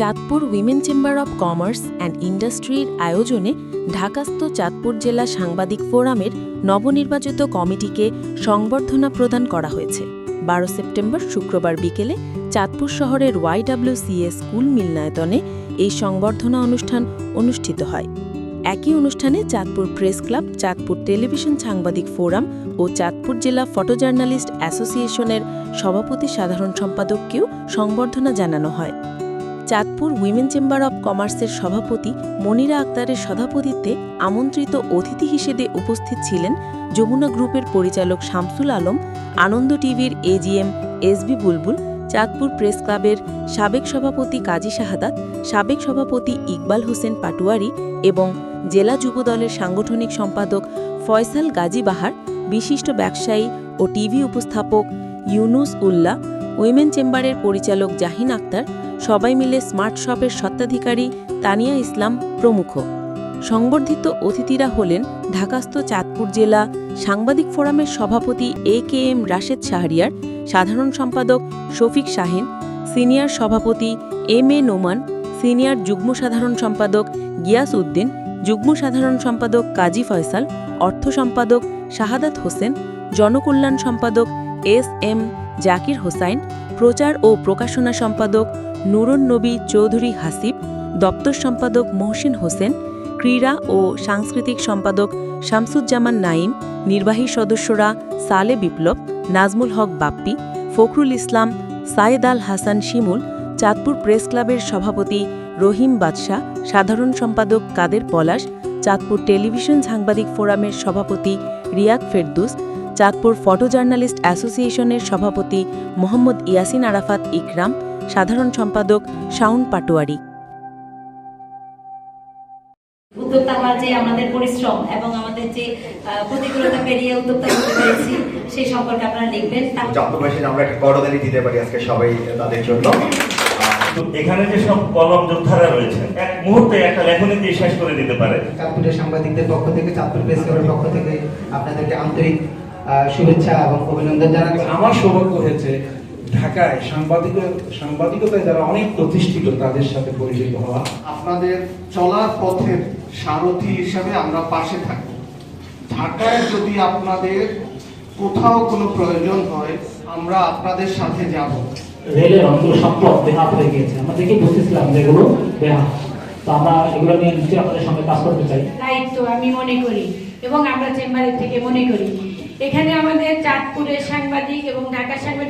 Chandpur women chamber of commerce and ইন্ডাস্ট্রির আয়োজনে ঢাকাস্থ চাঁদপুর জেলা সাংবাদিক ফোরামের নবনির্বাচিত কমিটিকে সংবর্ধনা প্রদান করা হয়েছে। বারো সেপ্টেম্বর শুক্রবার বিকেলে চাঁদপুর শহরের ওয়াইডব্লিউসিএ স্কুল মিলনায়তনে এই সংবর্ধনা অনুষ্ঠান অনুষ্ঠিত হয়। একই অনুষ্ঠানে Chandpur press club, Chandpur television সাংবাদিক ফোরাম ও চাঁদপুর জেলা ফটোজার্নালিস্ট অ্যাসোসিয়েশনের সভাপতি সাধারণ সম্পাদককেও সংবর্ধনা জানানো হয়। চাঁদপুর উইমেন চেম্বার অব কমার্সের সভাপতি মনিরা আক্তারের সভাপতিত্বে আমন্ত্রিত অতিথি হিসেবে উপস্থিত ছিলেন যমুনা গ্রুপের পরিচালক শামসুল আলম, আনন্দ টিভির AGM SB Bulbul, Chandpur press ক্লাবের সাবেক সভাপতি কাজী শাহাদাত, সাবেক সভাপতি ইকবাল হোসেন পাটুয়ারি এবং জেলা যুবদলের সাংগঠনিক সম্পাদক ফয়সাল গাজী বাহার, বিশিষ্ট ব্যবসায়ী ও টিভি উপস্থাপক ইউনুস উল্লাহ, উইমেন চেম্বারের পরিচালক জাহিন আক্তার সবাই মিলে স্মার্ট শপের স্বত্বাধিকারী তানিয়া ইসলাম প্রমুখ। সংবর্ধিত অতিথিরা হলেন ঢাকাস্থ চাঁদপুর জেলা সাংবাদিক ফোরামের সভাপতি A K M Rashed Shahriar, সাধারণ সম্পাদক শফিক শাহিন, সিনিয়র সভাপতি এম এ নোমান, সিনিয়র যুগ্ম সাধারণ সম্পাদক গিয়াস উদ্দিন, যুগ্ম সাধারণ সম্পাদক কাজী ফয়সাল, অর্থ সম্পাদক শাহাদাত হোসেন, জনকল্যাণ সম্পাদক এস এম জাকির হোসাইন, প্রচার ও প্রকাশনা সম্পাদক নুরুন নবী চৌধুরী হাসিব, দপ্তর সম্পাদক মহসিন হোসেন, ক্রীড়া ও সাংস্কৃতিক সম্পাদক শামসুজ্জামান নাইম নির্বাহী সদস্যরা সালে বিপ্লব, নাজমুল হক বাপ্পি, ফখরুল ইসলাম, সায়েদ আল হাসান শিমুল, চাঁদপুর প্রেস ক্লাবের সভাপতি রহিম বাদশাহ সাধারণ সম্পাদক কাদের পলাশ, চাঁদপুর টেলিভিশন সাংবাদিক ফোরামের সভাপতি রিয়াদ ফেরদুস, চাঁদপুর ফটো জার্নালিস্ট অ্যাসোসিয়েশনের সভাপতি মোহাম্মদ ইয়াসিন আরাফাত ইকরাম সাধারণ সম্পাদক শাউন পাটোয়ারি। উদ্যোক্তা হওয়ার যে আমাদের পরিশ্রম এবং আমাদের যে প্রতিকূলতা পেরিয়ে উদ্যোক্তা হতে পেরেছি সেই সম্পর্কে আপনারা লিখবেন। আমরা একটা করদানি দিতে পারি আজকে সবাই তাদের জন্য। তো এখানে যে সব কলম যোদ্ধারা রয়েছে এক মুহূর্তে একটা লেখনী দিয়ে শেষ করে দিতে পারে। চাঁদপুরের সাংবাদিকদের পক্ষ থেকে চাঁদপুর প্রেস ক্লাবের পক্ষ থেকে আপনাদেরকে আন্তরিক আহ, শুভেচ্ছা এবং অভিনন্দন জানাচ্ছি। আমার সৌভাগ্য হয়েছে ঢাকায় সাংবাদিক সাংবাদিকতায় যারা অনেক প্রতিষ্ঠিত তাদের সাথে পরিচিত হওয়া। আপনাদের চলার পথের সারথি হিসাবে আমরা পাশে থাকব। ঢাকায় যদি আপনাদের কোথাও কোনো প্রয়োজন হয় আমরা আপনাদের সাথে যাব। রেলের অনেকগুলো সম্পদ বেহাত হয়ে গিয়েছে। আমরা দেখে বুঝতেছিলাম যে এগুলো বেহাত তো আমরা এগুলো নিয়ে নিশ্চয়ই আপনাদের সঙ্গে কাজ করতে চাই। দায়িত্ব আমি মনে করি এবং আমরা চেম্বারের থেকে মনে করি। এখানে আমাদের চাঁদপুরের সাংবাদিক এবং ঢাকার সাংবাদিক